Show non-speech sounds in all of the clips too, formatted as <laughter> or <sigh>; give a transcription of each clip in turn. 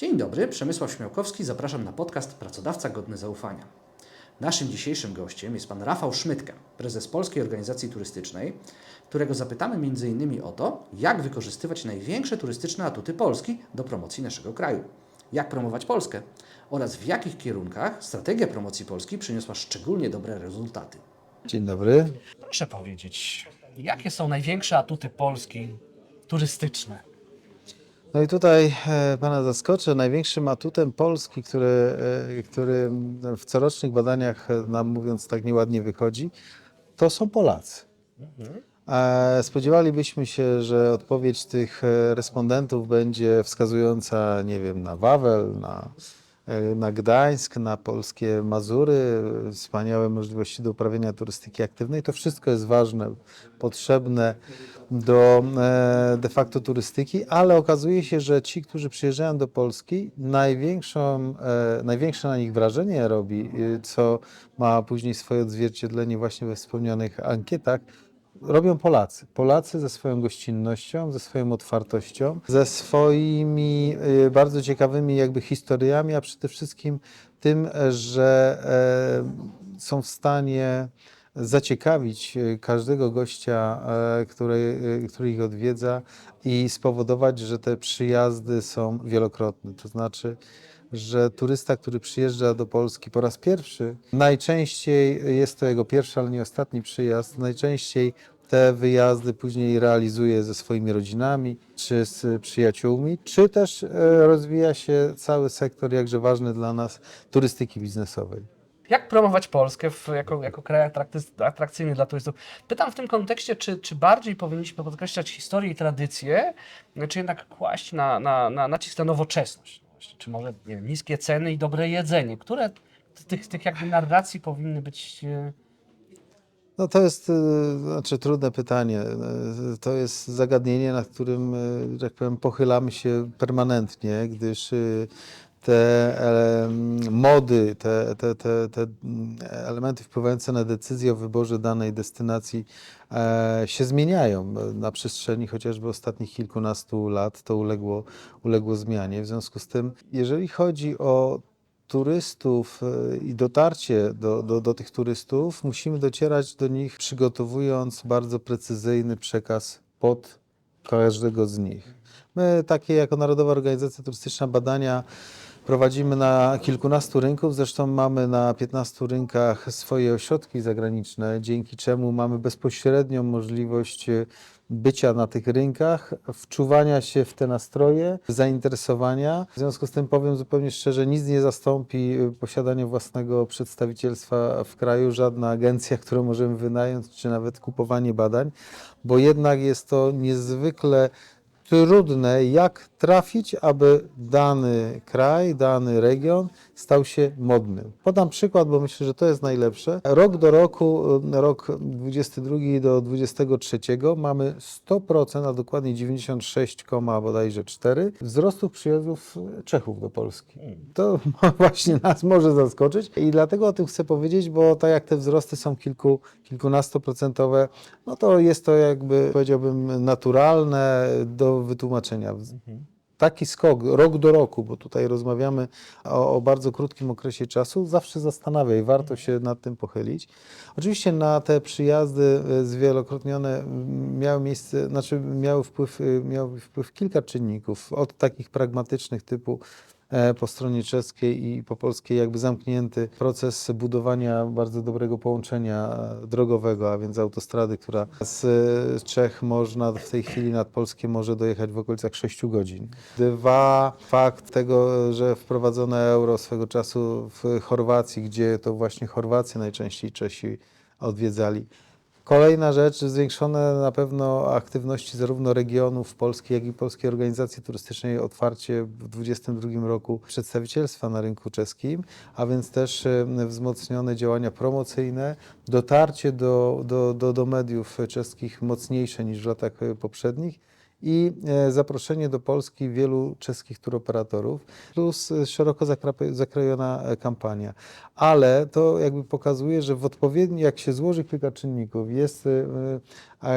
Dzień dobry, Przemysław Śmiałkowski, zapraszam na podcast Pracodawca Godny Zaufania. Naszym dzisiejszym gościem jest pan Rafał Szmytka, prezes Polskiej Organizacji Turystycznej, którego zapytamy m.in. o to, jak wykorzystywać największe turystyczne atuty Polski do promocji naszego kraju, jak promować Polskę oraz w jakich kierunkach strategia promocji Polski przyniosła szczególnie dobre rezultaty. Dzień dobry. Proszę powiedzieć, jakie są największe atuty Polski turystyczne? No i tutaj e, Pana zaskoczę. Największym atutem Polski, który, e, który w corocznych badaniach e, nam mówiąc tak nieładnie wychodzi, to są Polacy. Spodziewalibyśmy się, że odpowiedź tych respondentów będzie wskazująca, nie wiem, na Wawel, na, na Gdańsk, na polskie Mazury, e, wspaniałe możliwości do uprawiania turystyki aktywnej. To wszystko jest ważne, potrzebne do e, de facto turystyki, ale okazuje się, że ci, którzy przyjeżdżają do Polski, największą, e, największe na nich wrażenie robi, e, co ma później swoje odzwierciedlenie właśnie we wspomnianych ankietach, robią Polacy. Polacy ze swoją gościnnością, ze swoją otwartością, ze swoimi y, bardzo ciekawymi jakby historiami, a przede wszystkim tym, że e, są w stanie zaciekawić e, każdego gościa, e, który, e, który ich odwiedza i spowodować, że te przyjazdy są wielokrotne. To znaczy, że turysta, który przyjeżdża do Polski po raz pierwszy, najczęściej jest to jego pierwszy, ale nie ostatni przyjazd, najczęściej te wyjazdy później realizuje ze swoimi rodzinami, czy z przyjaciółmi, czy też e, rozwija się cały sektor, jakże ważny dla nas, turystyki biznesowej. Jak promować Polskę w, jako, jako kraj atrakcyjny dla turystów? Pytam w tym kontekście, czy, czy bardziej powinniśmy podkreślać historię i tradycję, czy jednak kłaść na, na, na nacisk na nowoczesność? Czy może nie wiem, niskie ceny i dobre jedzenie? Które z tych, tych jakby narracji powinny być e, No to jest e, znaczy, trudne pytanie. E, To jest zagadnienie, nad którym, tak powiem, pochylamy się permanentnie, gdyż te mody, te, te, te, te mm, elementy wpływające na decyzję o wyborze danej destynacji e, się zmieniają. Na przestrzeni chociażby ostatnich kilkunastu lat to uległo, uległo zmianie. W związku z tym, jeżeli chodzi o turystów e, i dotarcie do, do, do tych turystów, musimy docierać do nich przygotowując bardzo precyzyjny przekaz pod każdego z nich. My takie jako Narodowa Organizacja Turystyczna badania prowadzimy na kilkunastu rynków, zresztą mamy na 15 rynkach swoje ośrodki zagraniczne, dzięki czemu mamy bezpośrednią możliwość bycia na tych rynkach, wczuwania się w te nastroje, zainteresowania. W związku z tym powiem zupełnie szczerze, nic nie zastąpi posiadania własnego przedstawicielstwa w kraju, żadna agencja, którą możemy wynająć, czy nawet kupowanie badań, bo jednak jest to niezwykle trudne, jak trafić, aby dany kraj, dany region stał się modny. Podam przykład, bo myślę, że to jest najlepsze. Rok do roku, y, rok 22 do 23 mamy 100%, a dokładnie 96, bodajże 4 wzrostu przyjazdów Czechów do Polski. To <laughs> właśnie nas może zaskoczyć i dlatego o tym chcę powiedzieć, bo tak jak te wzrosty są kilku, kilkunastoprocentowe, no to jest to jakby powiedziałbym naturalne do wytłumaczenia. Taki skok rok do roku, bo tutaj rozmawiamy o, o bardzo krótkim okresie czasu, zawsze zastanawia i warto się nad tym pochylić. Oczywiście na te przyjazdy e, zwielokrotnione miały miejsce, znaczy miały wpływ, e, miały wpływ kilka czynników, od takich pragmatycznych typu po stronie czeskiej i po polskiej jakby zamknięty proces budowania bardzo dobrego połączenia e, drogowego, a więc autostrady, która z e, Czech można w tej chwili nad Polskie może dojechać w okolicach 6 godzin. Dwa, fakt tego, że wprowadzono euro swego czasu w Chorwacji, gdzie to właśnie Chorwację najczęściej Czesi odwiedzali. Kolejna rzecz, zwiększone na pewno aktywności zarówno regionów polskiej, jak i Polskiej Organizacji Turystycznej, otwarcie w 2022 roku przedstawicielstwa na rynku czeskim, a więc też e, wzmocnione działania promocyjne, dotarcie do, do, do, do mediów czeskich mocniejsze niż w latach e, poprzednich i e, zaproszenie do Polski wielu czeskich turoperatorów, plus e, szeroko zakrojona e, kampania. Ale to jakby pokazuje, że w odpowiedni, jak się złoży kilka czynników, jest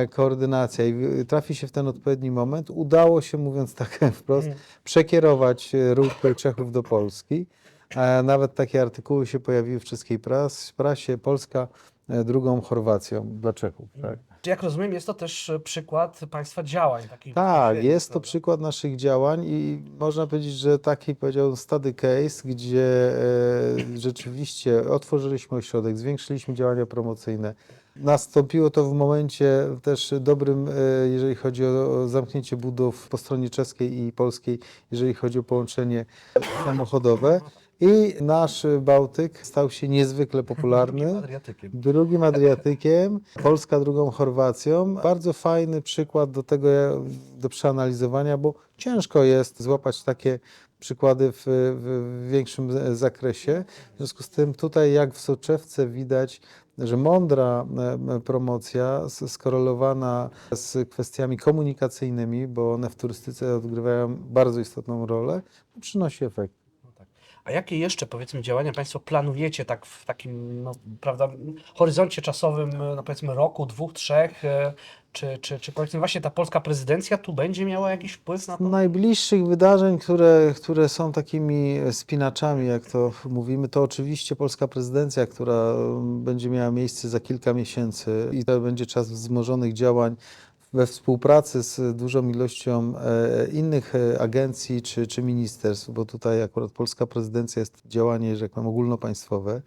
koordynacja i trafi się w ten odpowiedni moment, udało się, mówiąc <laughs> tak wprost, przekierować e, ruch Czechów do Polski. Nawet takie artykuły się pojawiły w czeskiej pras, prasie. Polska drugą Chorwacją dla Czechów. Tak, Jak rozumiem, jest to też e, przykład Państwa działań. Takich tak jest to prawda? przykład naszych działań i można powiedzieć, że taki powiedział study case, gdzie e, rzeczywiście otworzyliśmy ośrodek, zwiększyliśmy działania promocyjne. Nastąpiło to w momencie też dobrym, e, jeżeli chodzi o zamknięcie budów po stronie czeskiej i polskiej, jeżeli chodzi o połączenie samochodowe. I nasz Bałtyk stał się niezwykle popularny. Adriatykiem. Drugim Adriatykiem, Polska drugą Chorwacją. Bardzo fajny przykład do tego, do przeanalizowania, bo ciężko jest złapać takie przykłady w, w, większym zakresie. W związku z tym tutaj, jak w soczewce widać, że mądra e, promocja skorelowana z kwestiami komunikacyjnymi, bo one w turystyce odgrywają bardzo istotną rolę, przynosi efekt. A jakie jeszcze, powiedzmy, działania Państwo planujecie tak w takim, no, prawda, horyzoncie czasowym, no powiedzmy roku, dwóch, trzech, e, czy, czy, czy powiedzmy właśnie ta polska prezydencja tu będzie miała jakiś wpływ na to? Najbliższych wydarzeń, które, które są takimi spinaczami, jak to mówimy, to oczywiście polska prezydencja, która mm, będzie miała miejsce za kilka miesięcy i to będzie czas wzmożonych działań we współpracy z dużą ilością e, innych e, agencji czy, czy ministerstw, bo tutaj akurat polska prezydencja jest działanie, że powiem, ogólnopaństwowe.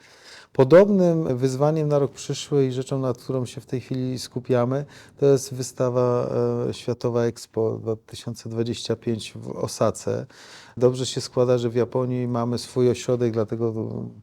Podobnym wyzwaniem na rok przyszły i rzeczą, nad którą się w tej chwili skupiamy, to jest wystawa e, Światowa Expo 2025 w Osace. Dobrze się składa, że w Japonii mamy swój ośrodek, dlatego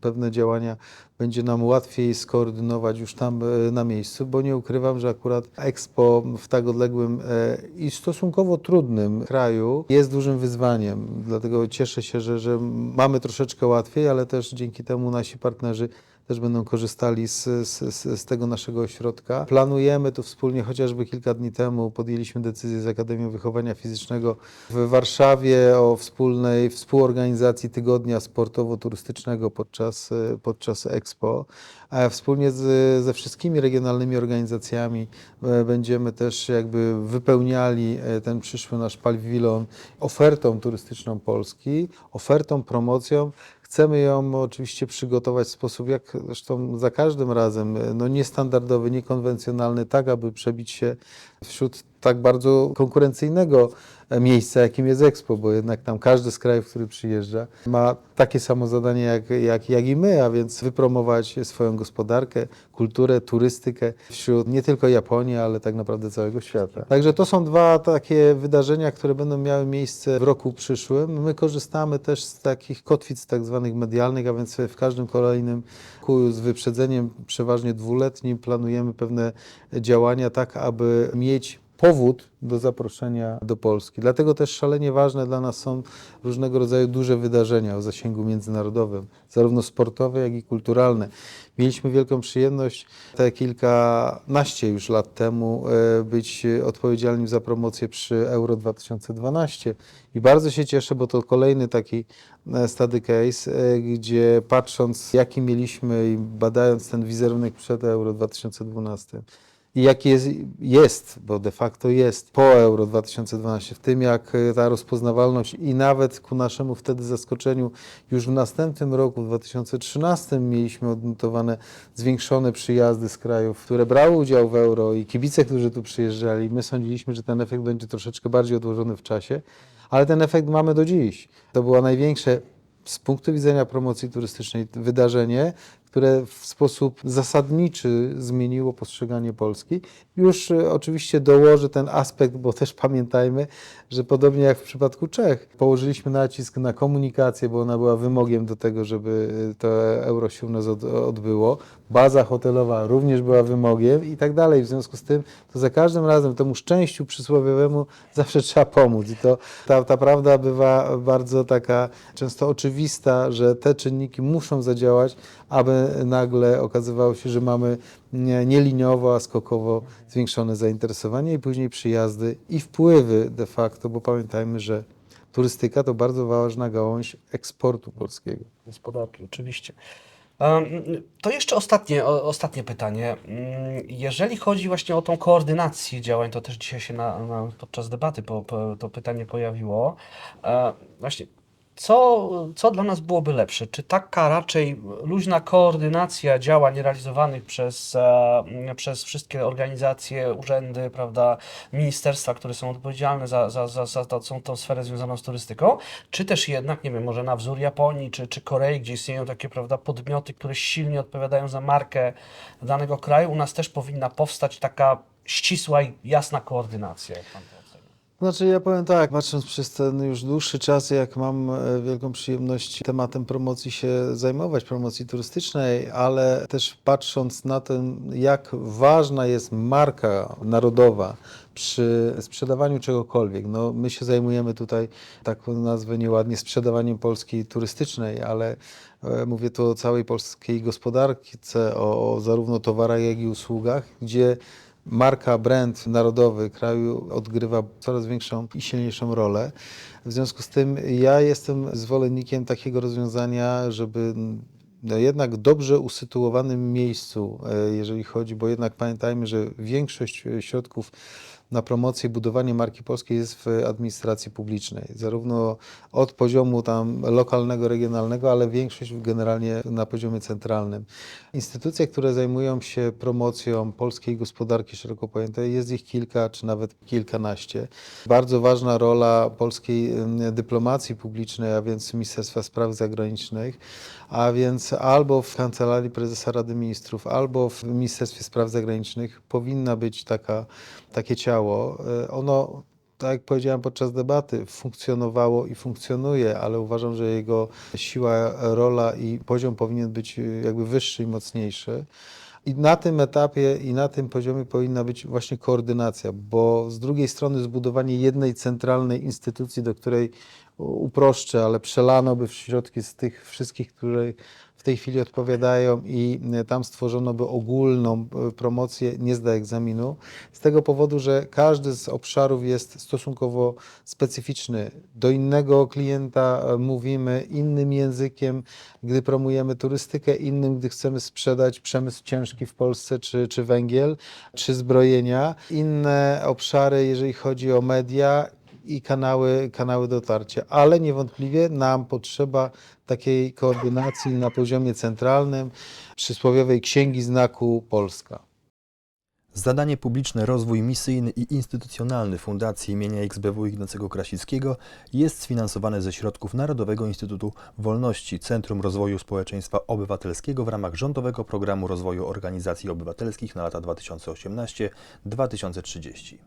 pewne działania będzie nam łatwiej skoordynować już tam e, na miejscu, bo nie ukrywam, że akurat Expo w tak odległym e, i stosunkowo trudnym kraju jest dużym wyzwaniem. Dlatego cieszę się, że, że mamy troszeczkę łatwiej, ale też dzięki temu nasi partnerzy też będą korzystali z, z, z tego naszego ośrodka. Planujemy tu wspólnie, chociażby kilka dni temu podjęliśmy decyzję z Akademią Wychowania Fizycznego w Warszawie o wspólnej współorganizacji tygodnia sportowo-turystycznego podczas, e, podczas Expo. A wspólnie z, ze wszystkimi regionalnymi organizacjami e, będziemy też jakby wypełniali e, ten przyszły nasz pawilon ofertą turystyczną Polski, ofertą, promocją. Chcemy ją oczywiście przygotować w sposób, jak zresztą za każdym razem, e, no niestandardowy, niekonwencjonalny, tak aby przebić się wśród tak bardzo konkurencyjnego e, miejsca, jakim jest Expo, bo jednak tam każdy z krajów, który przyjeżdża, ma takie samo zadanie jak, jak, jak i my, a więc wypromować swoją gospodarkę, kulturę, turystykę wśród nie tylko Japonii, ale tak naprawdę całego świata. Także to są dwa takie wydarzenia, które będą miały miejsce w roku przyszłym. My korzystamy też z takich kotwic tak zwanych medialnych, a więc w każdym kolejnym roku z wyprzedzeniem przeważnie dwuletnim planujemy pewne działania tak, aby mieć powód do zaproszenia do Polski. Dlatego też szalenie ważne dla nas są różnego rodzaju duże wydarzenia o zasięgu międzynarodowym, zarówno sportowe, jak i kulturalne. Mieliśmy wielką przyjemność te kilkanaście już lat temu e, być odpowiedzialnym za promocję przy Euro 2012 i bardzo się cieszę, bo to kolejny taki e, study case, e, gdzie patrząc jaki mieliśmy i badając ten wizerunek przed Euro 2012, i jaki jest, jest, bo de facto jest po Euro 2012, w tym jak e, ta rozpoznawalność i nawet ku naszemu wtedy zaskoczeniu już w następnym roku, w 2013 mieliśmy odnotowane zwiększone przyjazdy z krajów, które brały udział w Euro i kibice, którzy tu przyjeżdżali. My sądziliśmy, że ten efekt będzie troszeczkę bardziej odłożony w czasie, ale ten efekt mamy do dziś. To było największe z punktu widzenia promocji turystycznej wydarzenie, które w sposób zasadniczy zmieniło postrzeganie Polski. Już e, oczywiście dołoży ten aspekt, bo też pamiętajmy, że podobnie jak w przypadku Czech, położyliśmy nacisk na komunikację, bo ona była wymogiem do tego, żeby e, to euro się u nas od, odbyło. Baza hotelowa również była wymogiem i tak dalej. W związku z tym, to za każdym razem temu szczęściu przysłowiowemu <laughs> zawsze trzeba pomóc. I to ta, ta prawda bywa bardzo taka często oczywista, że te czynniki muszą zadziałać, aby nagle okazywało się, że mamy nie, liniowo, a skokowo zwiększone zainteresowanie i później przyjazdy i wpływy de facto, bo pamiętajmy, że turystyka to bardzo ważna gałąź eksportu polskiego. Gospodarki, oczywiście. To jeszcze ostatnie, ostatnie pytanie. Mm, Jeżeli chodzi właśnie o tą koordynację działań, to też dzisiaj się na, na, podczas debaty po, po, to pytanie pojawiło. E, Właśnie, co, co dla nas byłoby lepsze? Czy taka raczej luźna koordynacja działań realizowanych przez, e, przez wszystkie organizacje, urzędy, prawda, ministerstwa, które są odpowiedzialne za, za, za, za tą, tą, sferę związaną z turystyką, czy też jednak, nie wiem, może na wzór Japonii czy, czy Korei, gdzie istnieją takie prawda, podmioty, które silnie odpowiadają za markę danego kraju, u nas też powinna powstać taka ścisła i jasna koordynacja, jak pan? Znaczy ja powiem tak, patrząc przez ten już dłuższy czas, jak mam e, wielką przyjemność tematem promocji się zajmować, promocji turystycznej, ale też patrząc na to, jak ważna jest marka narodowa przy sprzedawaniu czegokolwiek. No, my się zajmujemy tutaj, tak nazwę nieładnie, sprzedawaniem Polski turystycznej, ale e, mówię tu o całej polskiej gospodarce, o, o zarówno towarach, jak i usługach, gdzie marka, brand narodowy kraju odgrywa coraz większą i silniejszą rolę. W związku z tym ja jestem zwolennikiem takiego rozwiązania, żeby no jednak dobrze usytuowanym miejscu, e, jeżeli chodzi, bo jednak pamiętajmy, że większość e, środków na promocję, budowanie marki polskiej jest w administracji publicznej, zarówno od poziomu tam lokalnego, regionalnego, ale większość generalnie na poziomie centralnym. Instytucje, które zajmują się promocją polskiej gospodarki szeroko pojętej, jest ich kilka czy nawet kilkanaście. Bardzo ważna rola polskiej dyplomacji publicznej, a więc Ministerstwa Spraw Zagranicznych, a więc albo w Kancelarii Prezesa Rady Ministrów, albo w Ministerstwie Spraw Zagranicznych powinna być taka, takie ciało. E, Ono tak jak powiedziałem podczas debaty, funkcjonowało i funkcjonuje, ale uważam, że jego siła, rola i poziom powinien być y, jakby wyższy i mocniejszy. I na tym etapie i na tym poziomie powinna być właśnie koordynacja, bo z drugiej strony zbudowanie jednej centralnej instytucji, do której uproszczę, ale przelano by środki z tych wszystkich, które w tej chwili odpowiadają i y, tam stworzono by ogólną y, promocję, nie zda egzaminu. Z tego powodu, że każdy z obszarów jest stosunkowo specyficzny. Do innego klienta e, mówimy innym językiem, gdy promujemy turystykę, innym, gdy chcemy sprzedać przemysł ciężki w Polsce, czy, czy węgiel, czy zbrojenia. Inne obszary, jeżeli chodzi o media i kanały, kanały dotarcia, ale niewątpliwie nam potrzeba takiej koordynacji na poziomie centralnym, przysłowiowej księgi znaku Polska. Zadanie publiczne Rozwój misyjny i instytucjonalny Fundacji imienia XBW Ignacego Krasickiego jest sfinansowane ze środków Narodowego Instytutu Wolności Centrum Rozwoju Społeczeństwa Obywatelskiego w ramach Rządowego Programu Rozwoju Organizacji Obywatelskich na lata 2018-2030.